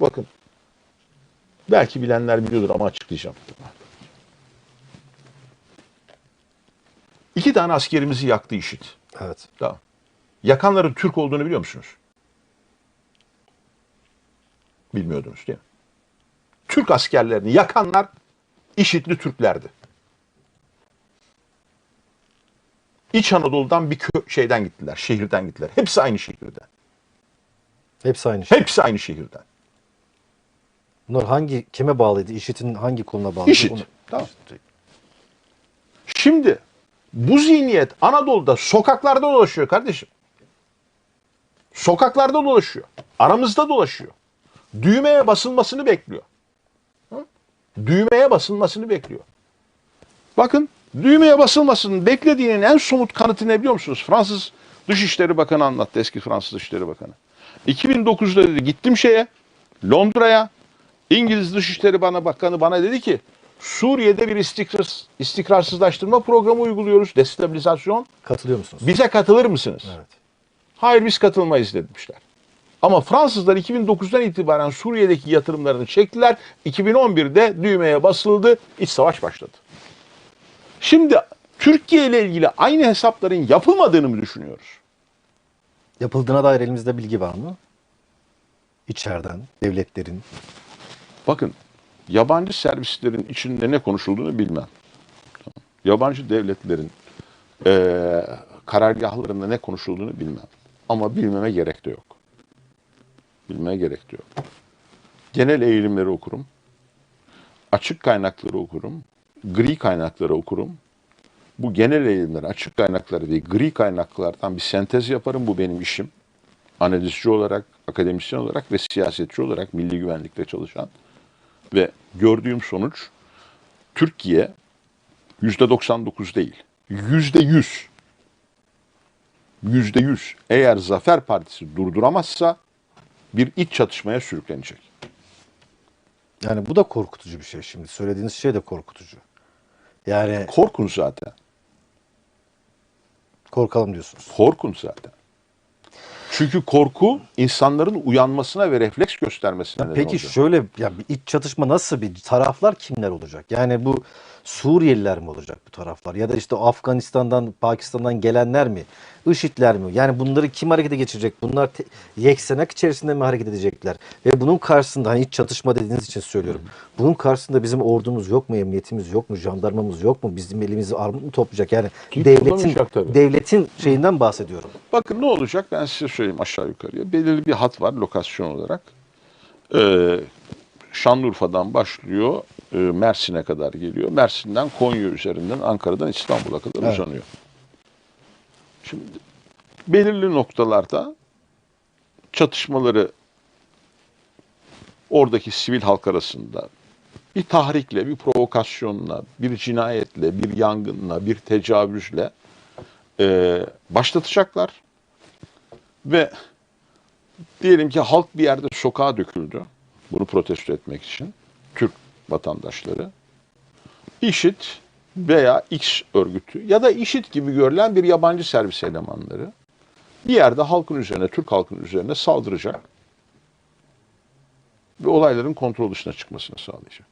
Bakın. Belki bilenler biliyordur ama açıklayacağım. İki tane askerimizi yaktı IŞİD. Evet. Tamam. Yakanların Türk olduğunu biliyor musunuz? Bilmiyordunuz değil mi? Türk askerlerini yakanlar IŞİD'li Türklerdi. İç Anadolu'dan bir kö- şeyden gittiler, şehirden gittiler. Hepsi aynı şehirden. Hepsi aynı şey. Hepsi aynı şehirden. Bunlar hangi kime bağlıydı? IŞİD'in hangi koluna bağlıydı? IŞİD. Onu- Tamam. Şimdi bu zihniyet Anadolu'da sokaklarda dolaşıyor kardeşim. Sokaklarda dolaşıyor. Aramızda dolaşıyor. Düğmeye basılmasını bekliyor. Hı? Düğmeye basılmasını bekliyor. Bakın düğmeye basılmasının beklediğinin en somut kanıtı ne biliyor musunuz? Fransız Dışişleri Bakanı anlattı eski Fransız Dışişleri Bakanı. 2009'da dedi gittim şeye Londra'ya İngiliz Dışişleri bana Bakanı bana dedi ki Suriye'de bir istikrar, istikrarsızlaştırma programı uyguluyoruz. Destabilizasyon. Katılıyor musunuz? Bize katılır mısınız? Evet. Hayır biz katılmayız demişler. Ama Fransızlar 2009'dan itibaren Suriye'deki yatırımlarını çektiler. 2011'de düğmeye basıldı. İç savaş başladı. Şimdi Türkiye ile ilgili aynı hesapların yapılmadığını mı düşünüyoruz? Yapıldığına dair elimizde bilgi var mı? İçeriden, devletlerin. Bakın yabancı servislerin içinde ne konuşulduğunu bilmem. Yabancı devletlerin eee karargahlarında ne konuşulduğunu bilmem. Ama bilmeme gerek de yok. Bilmeye gerek de yok. Genel eğilimleri okurum. Açık kaynakları okurum. Gri kaynakları okurum. Bu genel eğilimleri, açık kaynakları değil, gri kaynaklardan bir sentez yaparım. Bu benim işim. Analizci olarak, akademisyen olarak ve siyasetçi olarak milli güvenlikte çalışan. Ve gördüğüm sonuç Türkiye yüzde 99 değil, yüzde 100. Yüzde 100. Eğer Zafer Partisi durduramazsa bir iç çatışmaya sürüklenecek. Yani bu da korkutucu bir şey şimdi. Söylediğiniz şey de korkutucu. Yani Korkun zaten. korkalım diyorsunuz. Korkun zaten. Çünkü korku insanların uyanmasına ve refleks göstermesine neden Peki olacak. şöyle ya bir iç çatışma nasıl bir taraflar kimler olacak? Yani bu Suriyeliler mi olacak bu taraflar ya da işte Afganistan'dan Pakistan'dan gelenler mi? IŞİD'ler mi? Yani bunları kim harekete geçirecek? Bunlar te- yeksenak içerisinde mi hareket edecekler? Ve bunun karşısında hani iç çatışma dediğiniz için söylüyorum. Bunun karşısında bizim ordumuz yok mu? Emniyetimiz yok mu? Jandarmamız yok mu? Bizim elimizi armut mu toplayacak? Yani Ki devletin tabii. devletin şeyinden bahsediyorum. Bakın ne olacak ben size söyleyeyim aşağı yukarıya. Belirli bir hat var lokasyon olarak. Ee, Şanlıurfa'dan başlıyor, Mersin'e kadar geliyor. Mersin'den Konya üzerinden Ankara'dan İstanbul'a kadar Evet. uzanıyor. Şimdi belirli noktalarda çatışmaları oradaki sivil halk arasında bir tahrikle, bir provokasyonla, bir cinayetle, bir yangınla, bir tecavüzle e, başlatacaklar. Ve diyelim ki halk bir yerde sokağa döküldü. Bunu protesto etmek için. Türk vatandaşları. IŞİD veya X örgütü ya da IŞİD gibi görülen bir yabancı servis elemanları bir yerde halkın üzerine, Türk halkının üzerine saldıracak ve olayların kontrol dışına çıkmasını sağlayacak.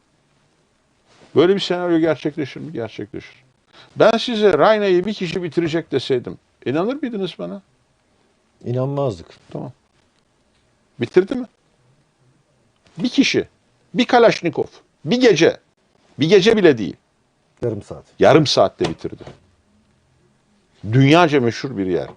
Böyle bir senaryo gerçekleşir mi? Gerçekleşir. Ben size Rayna'yı bir kişi bitirecek deseydim, inanır mıydınız bana? İnanmazdık. Tamam. Bitirdi mi? Bir kişi, bir Kalaşnikov, bir gece, bir gece bile değil, Yarım saat. yarım saatte bitirdi. Dünyaca meşhur bir yer.